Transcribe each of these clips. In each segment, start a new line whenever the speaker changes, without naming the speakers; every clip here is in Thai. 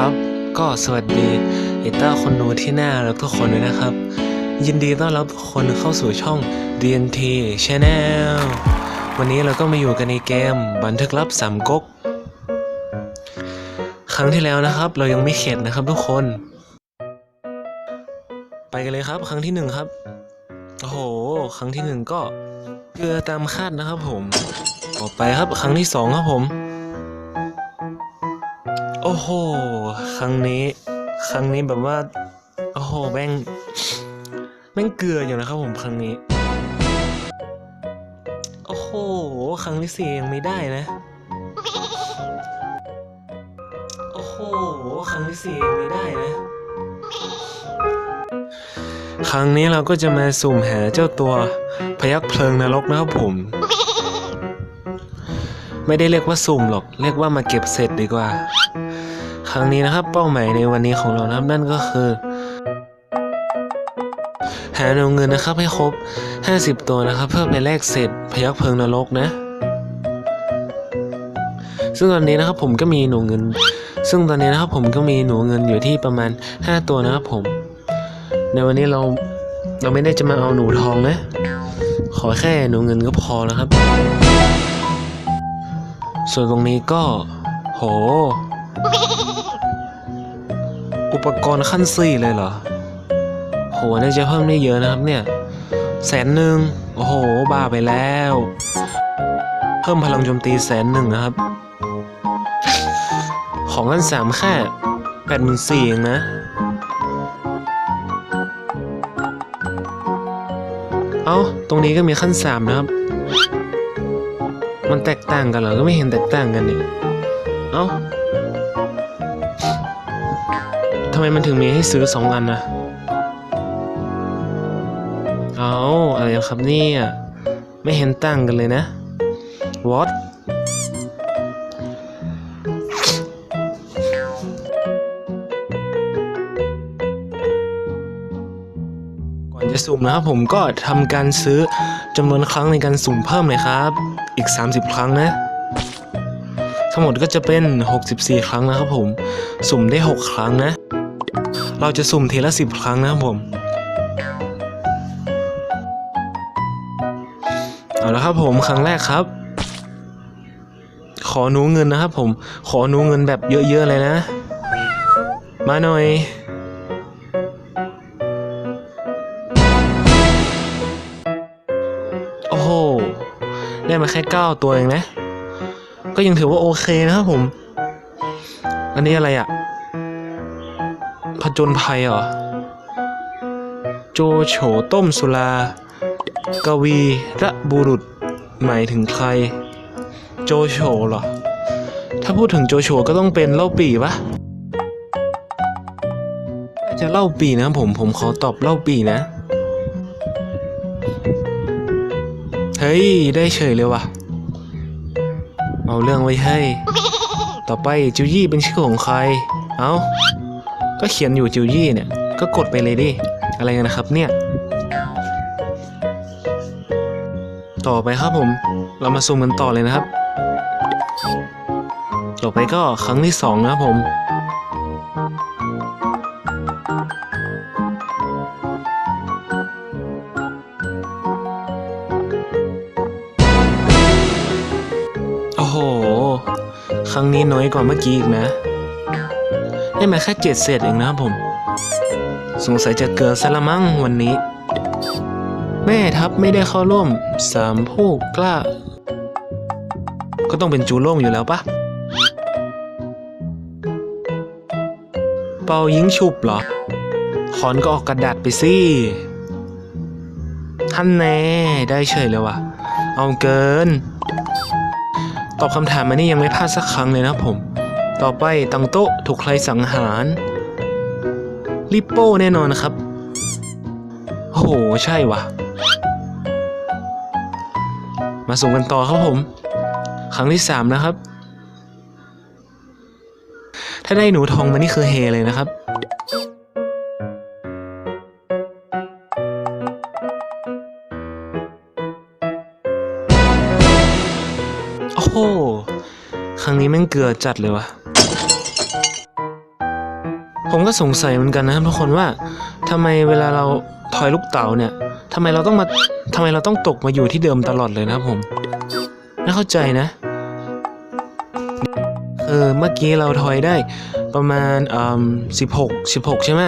ครับ ก็สวัสดีเอต้าคนดูที่น่ารักทุกคนด้วยนะครับ ยินดีต้อนรับทุกคนเข้าสู่ช่อง DNT Channel วันนี้เราก็มาอยู่กันในเกมบันทึกลับสามก๊กครั้งที่แล้วนะครับ เรายังไม่เข็ดนะครับทุกคน ไปกันเลยครับ ครั้งที่หนึ่งครับโอ้โห ครั้งที่หนึ่งก็เกลือตามคาดนะครับผมต่อไปครับ ครั้งที่สองครับผม โอ้โห ครั้งนี้ ครั้งนี้แบบว่า โอ้โห แม่ง แม่งเกลืออยู่นะครับผมครั้งนี้ โอ้โห ครั้งที่สี่ยังไม่ได้นะ โอ้โห ครั้งที่สี่ยังไม่ได้นะ ครั้งนี้เราก็จะมาสุ่มหาเจ้าตัวพยักเพลิงนรกนะครับผมไม่ได้เรียกว่าสุ่มหรอก เรียกว่ามาเก็บเสร็จดีกว่า ครั้งนี้นะครับ เป้าหมายในวันนี้ของเรานะครับนั่นก็คือ หาเงินเงินนะครับให้ครบ 50 ตัวนะครับ เพื่อไปแลกเศษพยักเพลิงนรกนะ ซึ่งตอนนี้นะครับผมก็มีหนูเงิน ซึ่งตอนนี้นะครับผมก็มีหนูเงินอยู่ที่ประมาณ 5 ตัวนะครับผม ในวันนี้เราเราไม่ได้จะมาเอาหนูทองนะ ขอแค่หนูเงินก็พอแล้วครับ ส่วนตรงนี้ก็ โห อุปกรณ์ขั้นสี่เลยเหรอ โหน่าจะเพิ่มได้เยอะนะครับเนี่ย แสนหนึ่งโอ้โห บ้าไปแล้ว เพิ่มพลังโจมตีแสนหนึ่งนะครับ ของขั้นสามแค่แปดหมื่นสี่เองนะ เอ้า ตรงนี้ก็มีขั้นสามนะครับ มันแตกต่างกันเหรอ ก็ไม่เห็นแตกต่างกันนี่ เอ้าำไมมันถึงมีให้ซื้อสองอันนะเอาอะไรครับเนี่ยไม่เห็นต่างกันเลยนะ what ก่อนจะสุ่มนะครับผมก็ทำการซื้อจำนวนครั้งในการสุ่มเพิ่มเลยครับ อีก 30 ครั้งนะ ทั้งหมดก็จะเป็น 64 ครั้งนะครับผม สุ่มได้ 6 ครั้งนะ เราจะสุ่มทีละ10ครั้งนะครับผม เอาละครับผมครั้งแรกครับ ขอหนูเงินนะครับผม ขอหนูเงินแบบเยอะๆเลยนะ มาหน่อยโอ้โห ได้มาแค่9ตัวเองนะ ก็ยังถือว่าโอเคนะครับผม อันนี้อะไรอะผ จญภัยเหรอ โจโฉต้มสุรา กวีระบุรุษ หมายถึงใคร โจโฉเหรอ ถ้าพูดถึงโจโฉก็ต้องเป็นเล่าปี่ปะน่าจะเล่าปี่นะผมผมขอตอบเล่าปี่นะ เฮ้ย ได้เฉยเลยว่ะ เอาเรื่องไว้ให้ ต่อไปจิวยี่เป็นชื่อของใคร เอา ก็เขียนอยู่จิวยี่เนี่ย ก็กดไปเลยดิ อะไรกันนะครับเนี่ย ต่อไปครับผม เรามาซูมกันต่อเลยนะครับ ต่อไปก็ครั้งที่สองนะครับผมโอ้โห ครั้งนี้น้อยกว่าเมื่อกี้อีกนะ ได้มาแค่เจ็ดเศษเองนะครับผม สงสัยจะเกินซะละมั้งวันนี้ แม่ทัพไม่ได้เข้าร่วมสามผู้กล้า ก็ต้องเป็นจูโล่งอยู่แล้วปะเปายิงฉุบเหรอขอนก็ออกกระดาษไปสิท่านแน่ได้เฉยเลยว่ะ เอาเกิน ตอบคำถามมานี่ยังไม่พลาดสักครั้งเลยนะครับผม ต่อไปตังโต๊ะถูกใครสังหารลิปโป้แน่นอนนะครับ โอ้โห ใช่วะมาส่งกันต่อครับผม ครั้งที่สามนะครับ ถ้าได้หนูทองมานี่คือเฮเลยนะครับโอ้โห ครั้งนี้แม่งเกลือจัดเลยวะ ผมก็สงสัยเหมือนกันนะครับทุกคนว่าทำไมเวลาเราทอยลูกเต๋าเนี่ยทำไมเราต้องมาทำไมเราต้องตกมาอยู่ที่เดิมตลอดเลยนะครับผมไม่เข้าใจนะเออเมื่อกี้เราทอยได้ประมาณอ่าสิบหกสิบหกใช่ไหม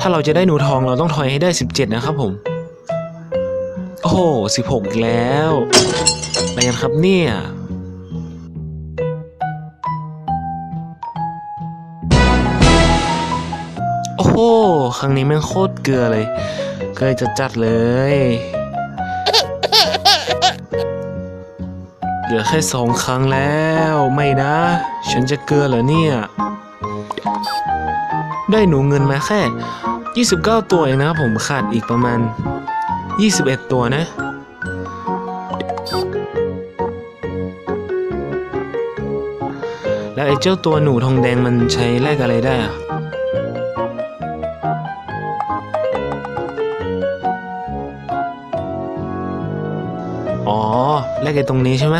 ถ้าเราจะได้หนูทองเราต้องทอยให้ได้สิบเจ็ดนะครับผมโอ้โหสิบหกอีกแล้วอะไรกันครับเนี่ย โอ้โห ครั้งนี้แม่งโคตรเกลือเลย เกลือจะจัดๆเลย เหลือแค่สองครั้งแล้ว ไม่นะ ฉันจะเกลือเหรอเนี่ย ได้หนูเงินมาแค่ 29 ตัวเองนะผมขาดอีกประมาณ 21 ตัวนะแล้วไอ้เจ้าตัวหนูทองแดงมันใช้แลกอะไรได้อะ แลกไอ้ตรงนี้ใช่ไหม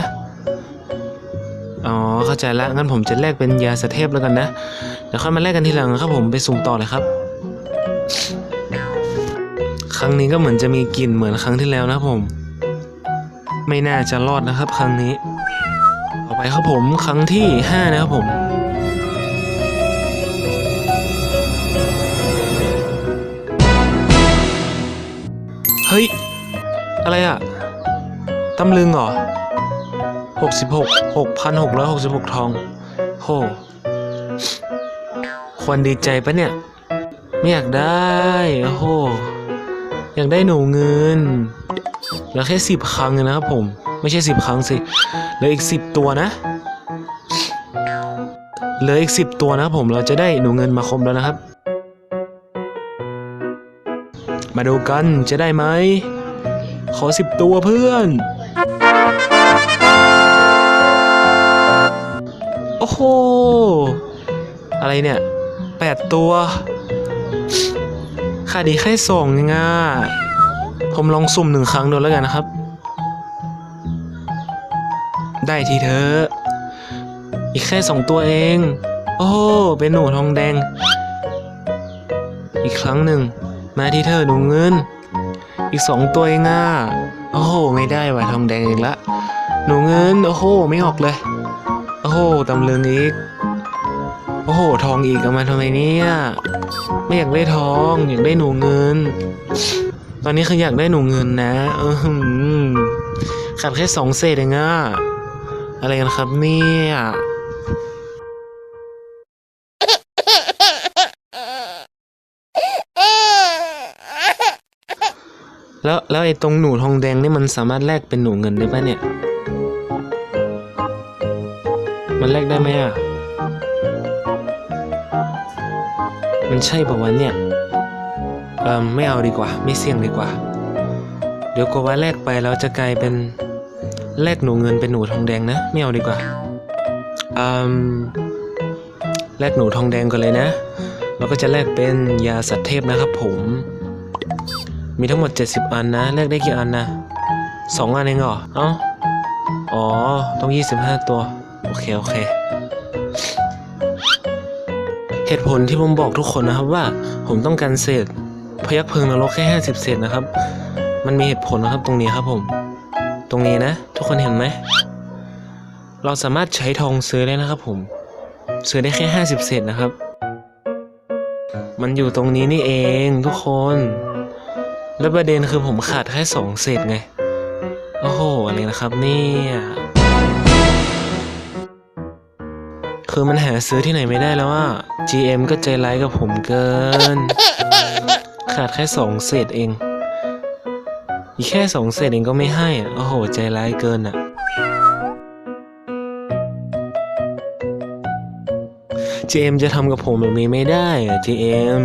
อ๋อเข้าใจละงั้นผมจะแลกเป็นยาสเทพแล้วกันนะเดี๋ยวค่อยมาแลกกันทีหลังนะครับผมไปสุ่มต่อเลยครับ ครั้งนี้ก็เหมือนจะมีกลิ่นเหมือนครั้งที่แล้วนะผม ไม่น่าจะรอดนะครับ ครั้งนี้ต่อไปครับผมครั้งที่ห้านะครับผมเฮ้ย อะไรอะ ตำลึงเหรอหกสิบหกหกพันหกร้อยหกสิบหกทองโหควรดีใจปะเนี่ย ไม่อยากได้โอ้โหอยากได้หนูเงินเหลือแค่สิบครั้งนะครับผม ไม่ใช่สิบครั้งสิเหลืออีกสิบตัวนะเหลืออีกสิบตัวนะครับผมเราจะได้หนูเงินมาครบแล้วนะครับ มาดูกันจะได้ไหมขอสิบตัวเพื่อน อ้โห อะไรเนี่ยแปดตัวค่าดีแค่สองเองอะผมลองสุ่มหนึ่งครั้งดูแล้วกันนะครับ ได้ทีเถออีกแค่สองตัวเอง โอ้โเป็นหนูทองแดง อีกครั้งหนึ่ง มาที่เธอหนูเงิน อีกสองตัวเองอะโอ้โห ไม่ได้ว่ะทองแดงอีกละ หนูเงิน โอ้โห ไม่ออกเลย อ้โหตำลึงอีก โอ้โห ทองอีกเอามาทำไมเนี่ย ไม่อยากได้ทองอยากได้หนูเงิน ตอนนี้คืออยากได้หนูเงินนะ เออขาดแค่สองเศษเองอะอะไรกันครับเนี่ยแล้วแล้วไอ้ตรงหนูทองแดงนี่มันสามารถแลกเป็นหนูเงินได้ปะเนี่ย มันแลกได้ไหมอะ มันใช่ปะวะเนี่ย เออไม่เอาดีกว่า ไม่เสี่ยงดีกว่า เดี๋ยวกลัวว่าแลกไปแล้วจะกลายเป็นแลกหนูเงินเป็นหนูทองแดงนะ ไม่เอาดีกว่าอืมแลกหนูทองแดงกันเลยนะเราก็จะแลกเป็นยาสัตว์เทพนะครับผม มีทั้งหมด 70 อันนะ แลกได้กี่อันนะสองอันเองเหรอ เอ้า อ๋อ ต้อง 25 ตัว โอเค โอเค เหตุผลที่ผมบอกทุกคนนะครับว่าผมต้องการเศษพยักเพลิงนรกแค่50เศษนะครับ มันมีเหตุผลนะครับตรงนี้ครับผม ตรงนี้นะ ทุกคนเห็นไหม เราสามารถใช้ทองซื้อได้นะครับผม ซื้อได้แค่50เศษนะครับ มันอยู่ตรงนี้นี่เองทุกคน แล้วประเด็นคือผมขาดแค่สองเศษไง โอ้โห อะไรนะครับเนี่ย คือมันหาซื้อที่ไหนไม่ได้แล้วอะ GM ก็ใจร้ายกับผมเกิน ขาดแค่สองเศษเอง อีกแค่สองเศษเองก็ไม่ให้อะ โอ้โห ใจร้ายเกินอะ GM จะทำกับผมแบบนี้ไม่ได้อะ GM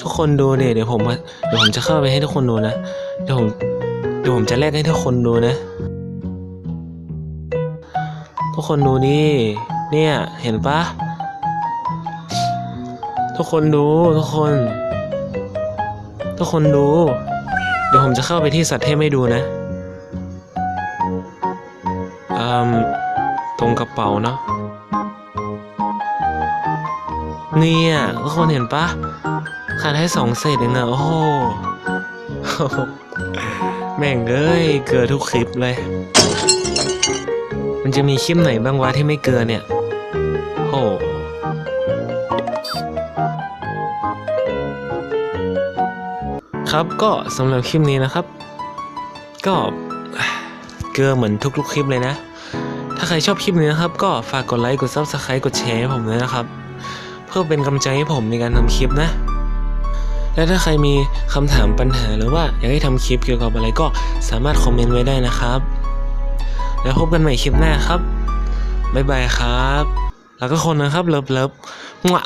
ทุกคนดูเดี๋ยเดี๋ยวผมว่าเดี๋ยวผมจะเข้าไปให้ทุกคนดูนะ เดี๋ยวผมเดี๋ยวผมจะแลกให้ทุกคนดูนะ ทุกคนดูดิ เนี่ย เห็นปะทุกคนดูทุกคน ทุกคนดู เดี๋ยวผมจะเข้าไปที่สัตว์เทพให้ดูนะอืมตรงกระเป๋าเนาะเนี่ยทุกคนเห็นปะขาดให้สองเศษเองอะโอ้โหแม่งเอ้ยเกลือทุกคลิปเลย มันจะมีคลิปไหนบ้างวะที่ไม่เกลือเนี่ย โหครับก็สำหรับคลิปนี้นะครับ ก็เกลือเหมือนทุกๆคลิปเลยนะ ถ้าใครชอบคลิปนี้นะครับ ก็ฝากกดไลค์กด Subscribe กดแชร์ให้ผมด้วยนะครับ เพื่อเป็นกำลังใจให้ผมในการทำคลิปนะ และถ้าใครมีคำถามปัญหาหรือว่าอยากให้ทำคลิปเกี่ยวกับอะไรก็สามารถคอมเมนต์ไว้ได้นะครับ แล้วพบกันใหม่คลิปหน้าครับบ๊ายบายครับ แล้วก็คนนะครับเลิฟเลิฟมั่ว